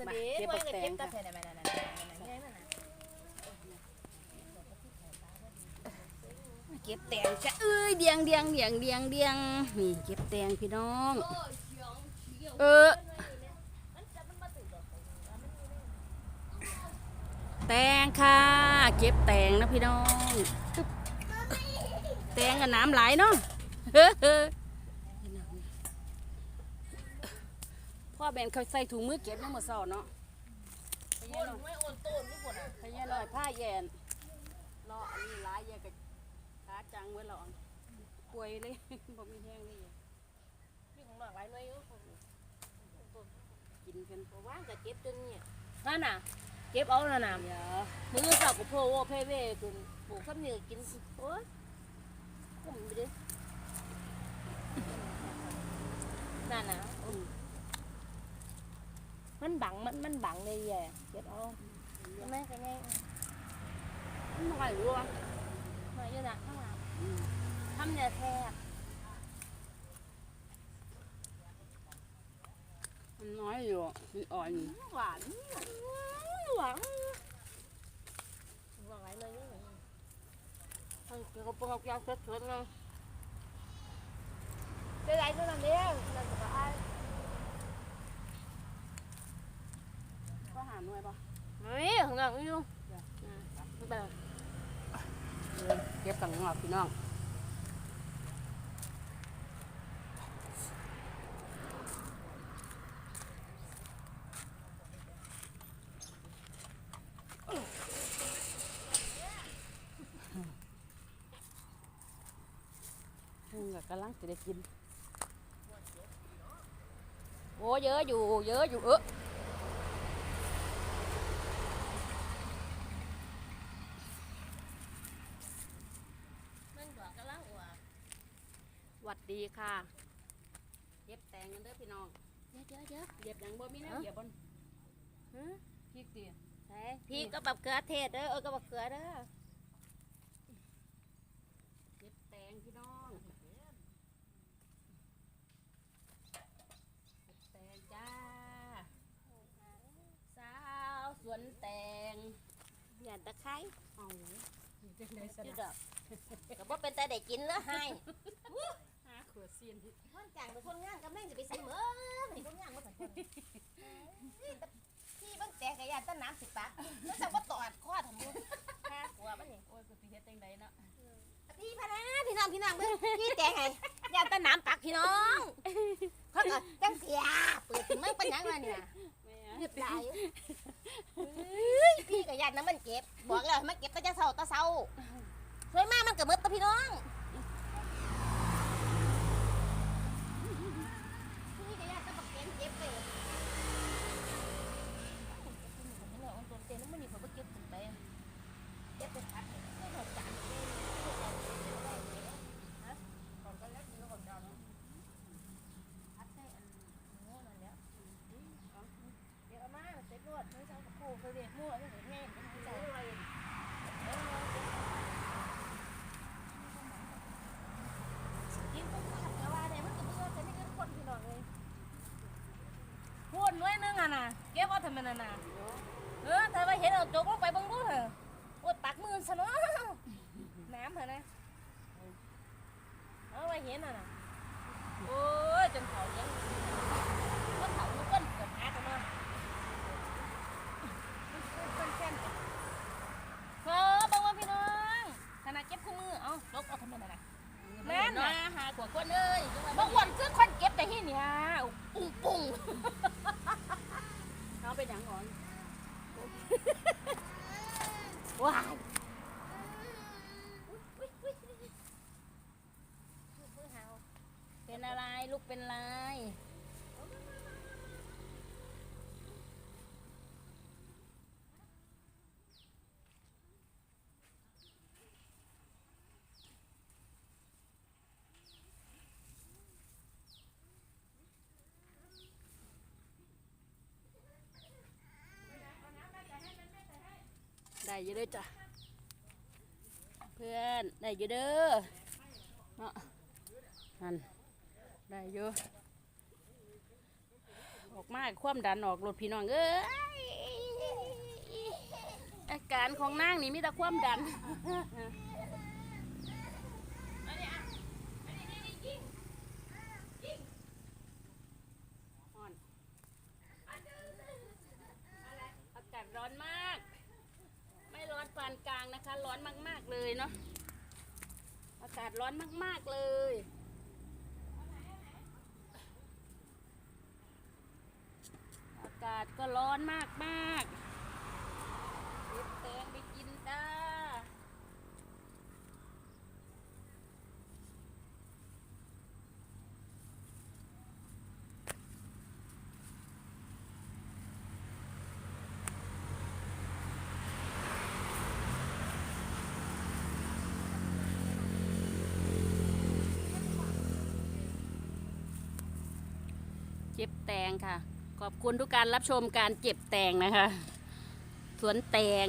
นั่นมาเองเก็บไว้บักก็แตเก็งบตาค่ะแผ่นไหนนั่นนั่นนั่นแง่นั่นน่ะเก็บแตงจ้ะเอ้ยเดียงเดียงเดียงเดียงเดียงนี่เก็บแตงพี่น้อง เออแตงค่ะ เก็บแตงนะพี่น้องตึ๊บแตงกับน้ำไหลเนาะ เฮ้อเฮ้อ พ่อแบนเขาใส่ถุงมือเก็บยังมาสอนเนาะไปโอเย็นนหน่อยไม่โอนต้นนี่คนอะไปเย็นหน่อยผ้าแยนรออันนี้ร้ายแยกับขาจังไว้หรอป่วยเลยบ่มีแห้งเลยพี่ของหมากหลายหน่วยอยู่กินกันบ่ว่างก็เก็บจนเนี่ยนั่นน่ะเก็บเอาน่ะน่ะเดี๋ยวมือสับกับโพโวเพเวจนปลูกข้าวเหนียวกินโอ้ยคุ้มไปดินั่นน่ะอื มมันบังมันมันบังเลยแย่เก็บเอาใช่ไหมกันไงมันไม่รู้อะมาเยอะนะข้างหลังอืมทำเนี่ยแทบมันน้อยอยู่มันอ่อนอยู่หวานหวานหวานอะไรเลยนี่มันเกี่ยวกับปลอกยางสดๆไงเป็นไรตัวนั้นเองนั่นก็ได้ หาหน่วยป่ะเฮ้ยข้างหลังอยู่ไม่เป็นไรเก็บกังงอกพี่น้องเพิ่งก็กำลังจะได้กิน โอ้เยอะอยู่ เยอะอยู่เออ มันดอกกำลังอวบ ห วัดดีค่ะเย็บแตงกันเด้อพี่น้องเดี๋ยวเดี๋ยวเดี๋ยวเหยียบหยังบ่มีนะเอ้าเหยียบบนฮะพริกเตี๋ยใช่พี่ก็แบบเกลือเทศเด้อเออก็แบบเกลือเด้อเย็บแตงพี่น้องเย็บแตงจ้าสาวสวนแตงหยาดตะไคร้เอาจังได๋สจุดนะดอกก็บ่เป็นแต่ได้กินแล้วให้ หาขวดเซียน คนจ้างเป็นคนงานกำลังจะไปซื้อเหมือให้คนงานมาสักคนพี่เบิ่งแตกกะยานต้นน้ำสิปากแล้วจะว่าตอดคอทำมือห้ากลัวมันนี่โอ้ยกูสิเฮ็ดจังไดเนาะพี่พะนะพี่น้องพี่น้องเบิ่งพี่แตกไงยานต้นน้ำปักพี่น้องเขาก็จังเสียเปิดถึงไม่เป็นหยังวะเนี่ยแม่เรียบร้อยเฮ้ยพี่กับยานน้ำมันเก็บบอกแล้วให้มันเก็บแตะจะเศร้าแตะเศร้าสวยมากมันเกิดมืดตะพี่น้องพี่กับยานต้องมาเก็บเก็บเลยเนี่ยเอาตัวเต็มแล้วมันนี่เขาไปเก็บถึงไปเก็บไปพัดไม่หมดจานเลยฮะก่อนก็เล็กนี่ก่อนดาวนะพัดให้อันโง่นั่นแหละ เดี๋ยวเอามาเสร็จรวดไม่ใช่กับคู่ไปเรียกมั่วไม่เห็นแง่ไม่ใช่อะไรกินก็ขาดแต่ว่าเนี่ยมันก็เพื่อจะได้เงินคนพี่น้องเลยพูดน้อยนึงอะ นะเก็บว่าทำไมน่ะนะเออแต่ว่าเห็นเอาจกลงไปเบังดูเถอะโอ้ตักมือซะเนาะน้ำเหรอนะเอาไว้เห็นอะนะโอ้ยจนเขายังก็เขาลูกก้นเกิดหากันเนาะเออบังว่าพี่น้องขนาดเก็บคู่มือเอาลบเอาทำไมน่ะแม่นนะหากว่าคนเอ้ยบางวันคือคนเก็บแต่ที่เนี่ยปุ้งปุ้งังก่อนว้ายเป็นอะไร ลูกเป็นอะไร อยู่เด้อจ้ะ เพื่อนได้อยู่เด้อเนาะนั่นได้อยู่ออกมากความดันออกรถพี่น้องเอ้ยอาการของนางนี่มีแต่ความดันนี้อะอันนี้นี่นี่ยิงยิง อ่อนอากาศร้อนมาก ไม่ร้อนปาร้อนมากๆเลยเนาะอากาศร้อนมาก ๆ เลยอากาศก็ร้อนมากมากๆเก็บแตงไปกินจ้า เจ็บแตงค่ะ ขอบคุณทุกการรับชมการเจ็บแตงนะคะ สวนแตง